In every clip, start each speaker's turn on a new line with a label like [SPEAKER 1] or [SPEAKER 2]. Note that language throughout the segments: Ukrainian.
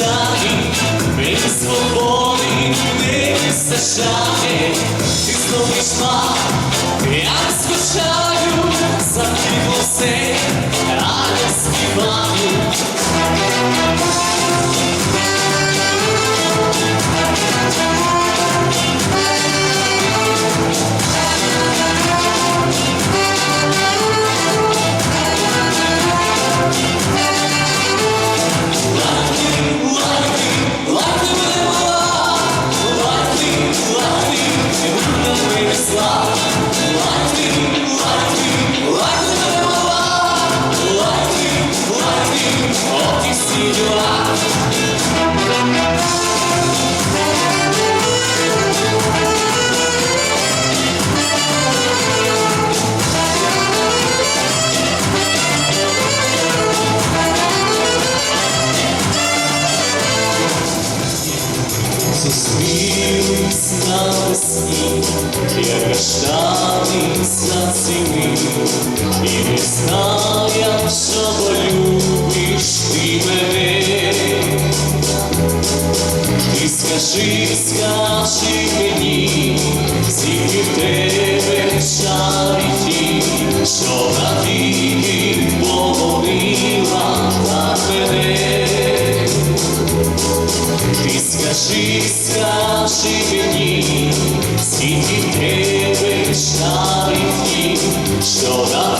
[SPEAKER 1] вистачає, мені свободи не вистачає, ти знову йшла, я скучаю. В тебе шарів, що навіки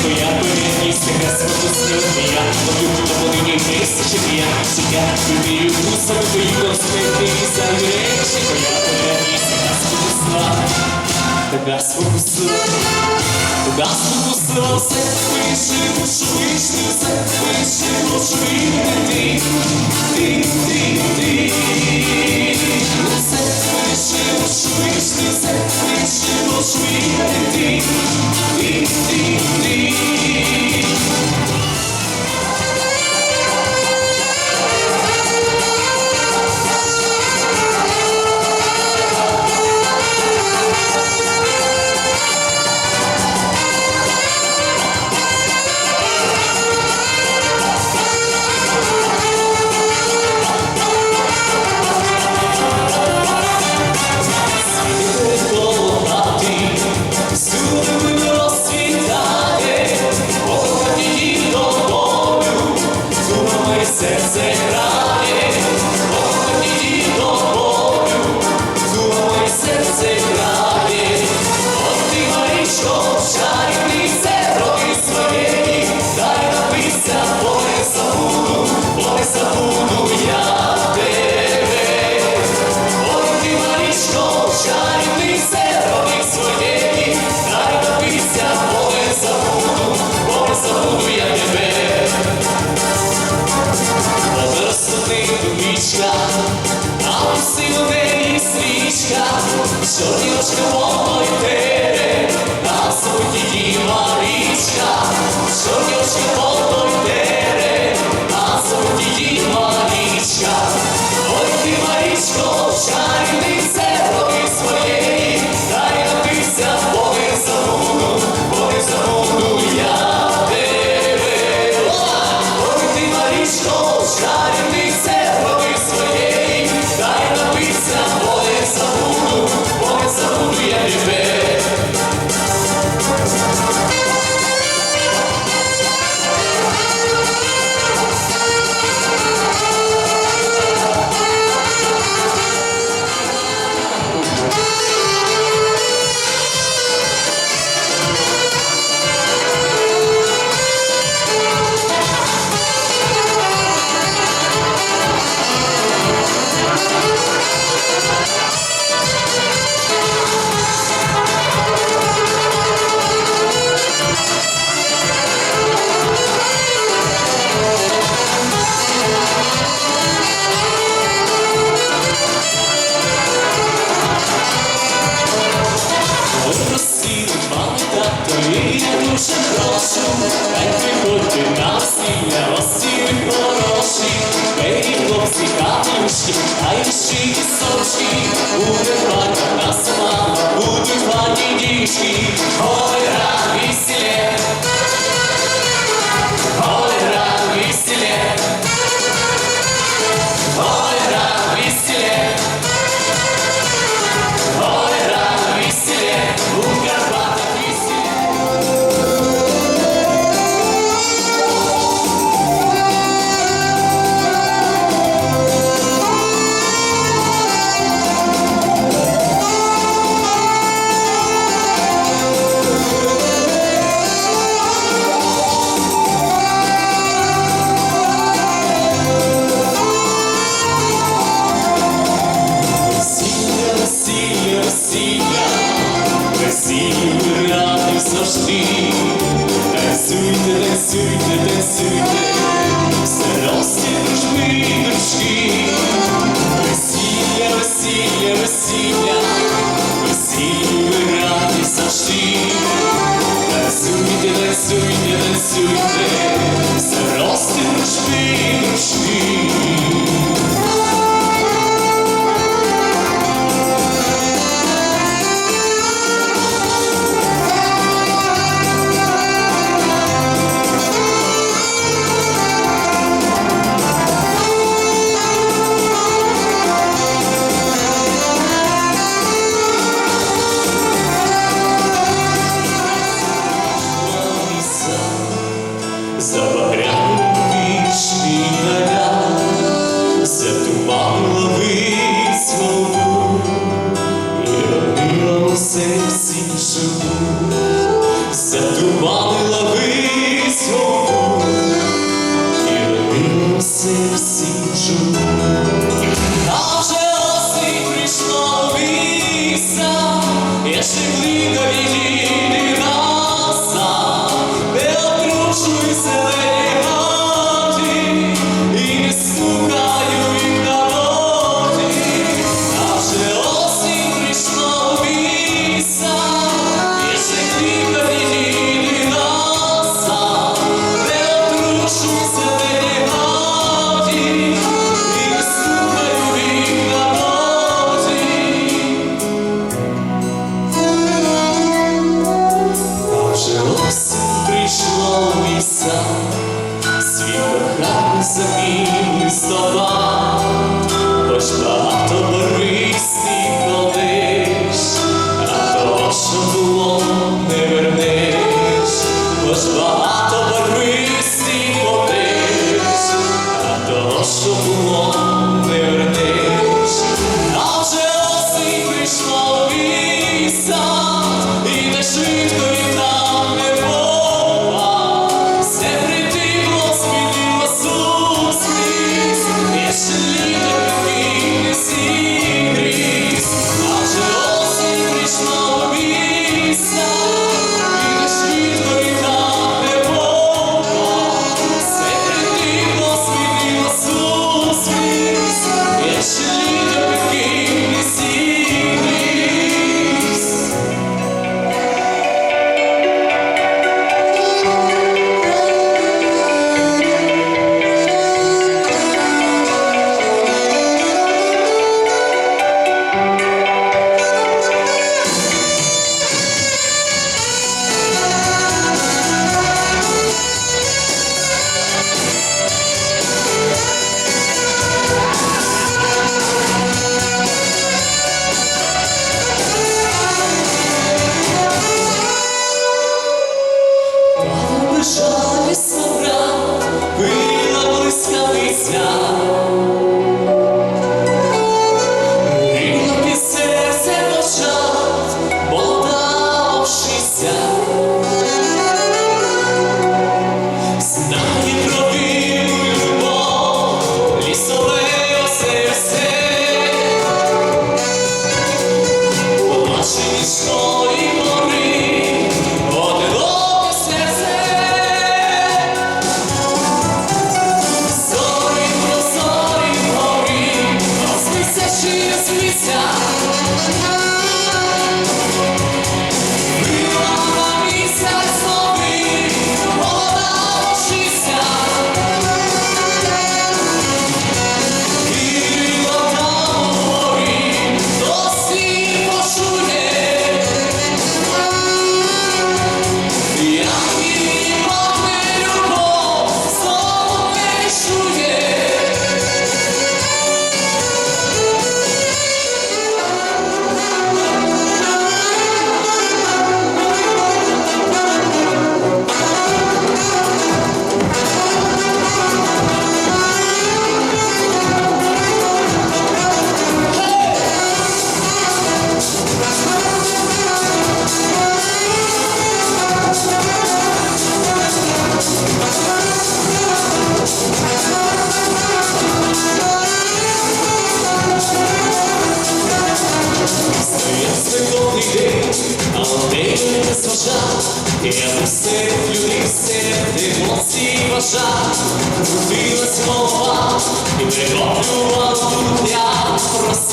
[SPEAKER 1] Твоя переніс, яка свято я Ловлю на волині тисячі я Сія, вимію вусами твої конспекти І за речі, я переніс, яка спокусила Така спокусила Така спокусила все Виши, душу, виши, все Виши, душу, і ти Ти, ти, ти Все, виши, душу, виши, все Виши, душу, і ти Ти, ти, ти just one. Будуть гарна слава, будуть гарні дівчі. всі ради завжди, танцюйте, танцюйте, танцюйте. Zabawy. душа не смовля, пила блискавиця. Єсти, юристи, і молодці ваша, крутилась голова, і перехоплювала дня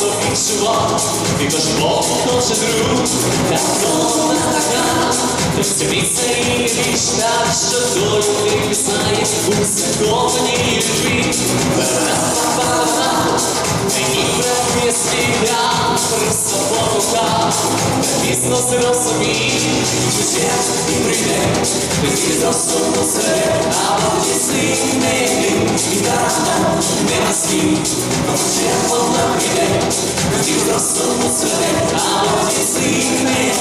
[SPEAKER 1] кож Бог, каже друг, та хто не така Хтось місце і річ так, що долю ти знає у святованій любві Па-па-па-па-па. Мені бракує світла, просто покуха Пісно зрозумій, життя і прийде Тоді зросту себе, а тоді сильне І дарано нема слів, життя вона прийде Зросту себе, а тоді сильне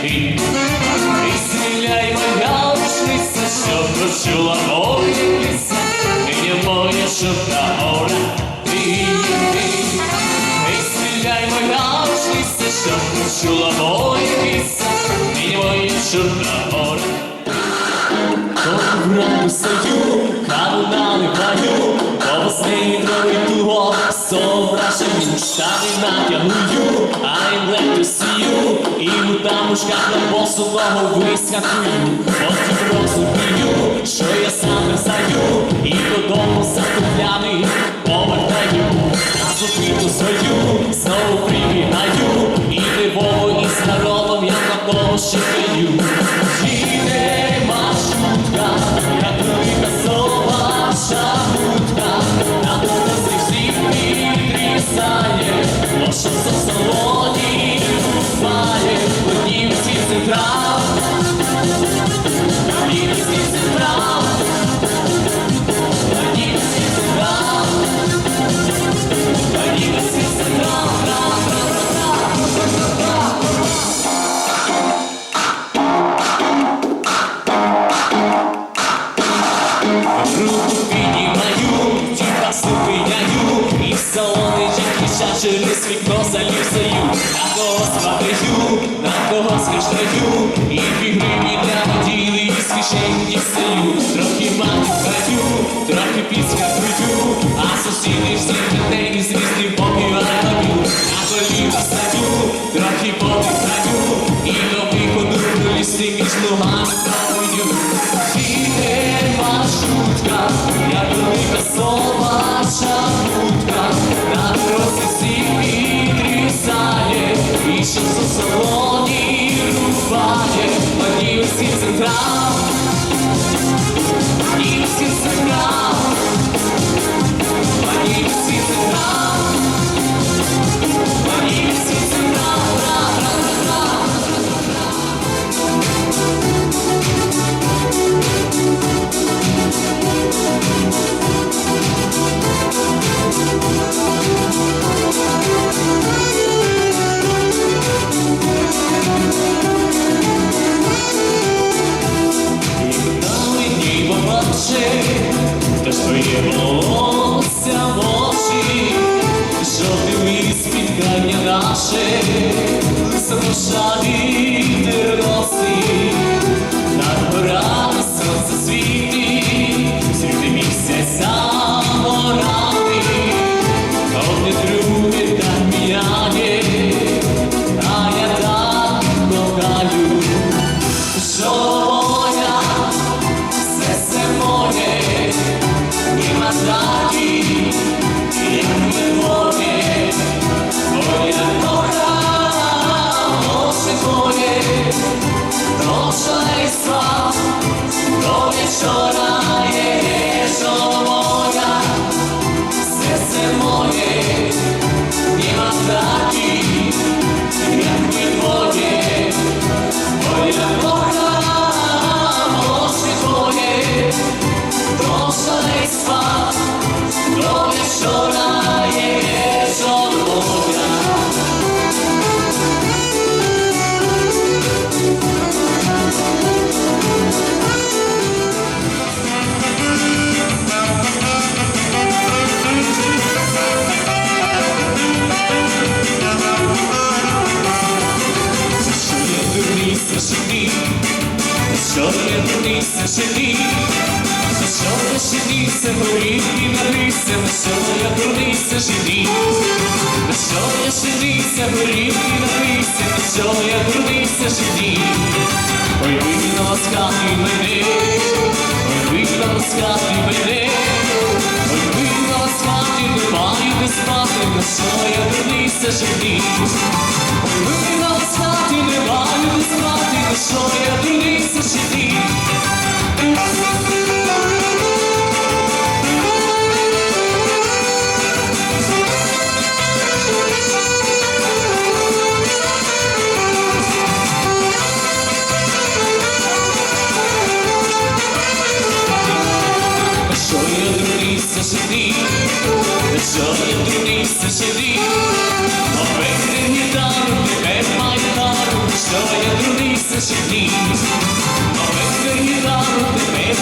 [SPEAKER 1] ти, ти стріляй, валявшися, що прочула мові ліса, і не моя шовна ора, ти, ти, ти стріляй, валявшися, що прочула мові ліса, і не моя шовна ора. Доброму тобто саю, каву наливаю, по восьмій дрові So нашим мечтами натягую. I'm glad to see you. І ми там у шкаф на посухого вискакую. От і розумію, що я сам мерзаю І додому закупляний повертаю. На зупинку свою знову пригинаю І дивово, і з народом я на того ще sinistra que tem. szaleństwa Do wieczora jeżdżą moja Serce moje nie ma takich Jak mi twoje Bo ja kocham oczy twoje Do szaleństwa я щедіться, горівки напився, на що я дурниця живі, на що я щедіться, горівки напився, на що я дурниця живі. Ой, вийно ласкати мене, ой, вийно ласкати мене, ой, вийно ласкати, не маю де спати, на що я дурниця живі. Ой, вийно ласкати, не маю де спати, на що я дурниця живі. Дурниця живі, що я дурниця живі, Обекти гітару, тебе маю дару, що я дурниця живі, Обекти гітару, тебе